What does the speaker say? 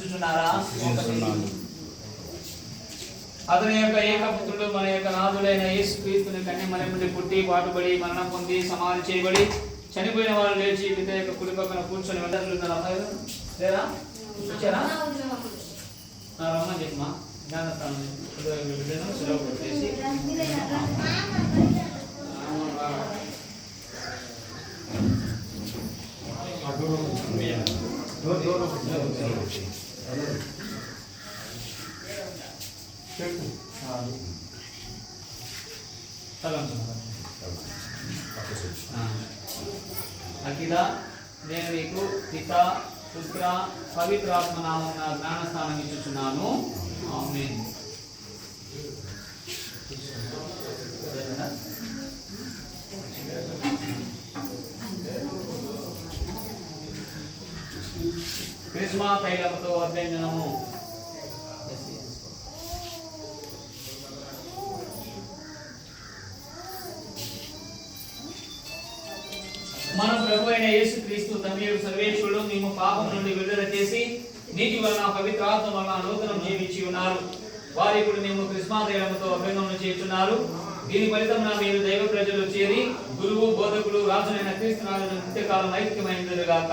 చూస్తున్నారా అతని యొక్క ఏకపుత్రుడు మన యొక్క నాథుడైన యేసు క్రీస్తుని కన్యమల నుండి పుట్టి పాటుబడి మరణం పొంది సమాధి చేయబడి చనిపోయిన వారు లేచి పిత యొక్క కుడి పక్కన కూర్చొని వెళ్ళారు లేదా లేరా వచ్చారా ఆ, రమ్మని చెప్పమా జ్ఞానస్థానం సెలవు పెట్టేసి సగం సగం. ఆ. అఖిల నేను మీకు పిత పుత్ర పవిత్రాత్మ నామం జ్ఞానస్థానం ఇచ్చుచున్నాను. ఆమేన్. క్రిస్మా తైలముతో అభ్యంజనము. మన ప్రభు అయిన యేసు క్రీస్తు తమ సర్వేశ్వరుడు మేము పాపం నుండి విడుదల చేసి నీటి వలన పవిత్రాత్మ వలన నూతనం జీవించి ఉన్నారు. వారి ఇప్పుడు మేము కృష్ణాదయముతో అభ్యంగం చేస్తున్నారు దీని ఫలితమున మీరు దైవ ప్రజలు చేరి గురువు బోధకులు రాజులైన క్రీస్తునాథుడు నిత్యకాలం ఐక్యమైనది గాక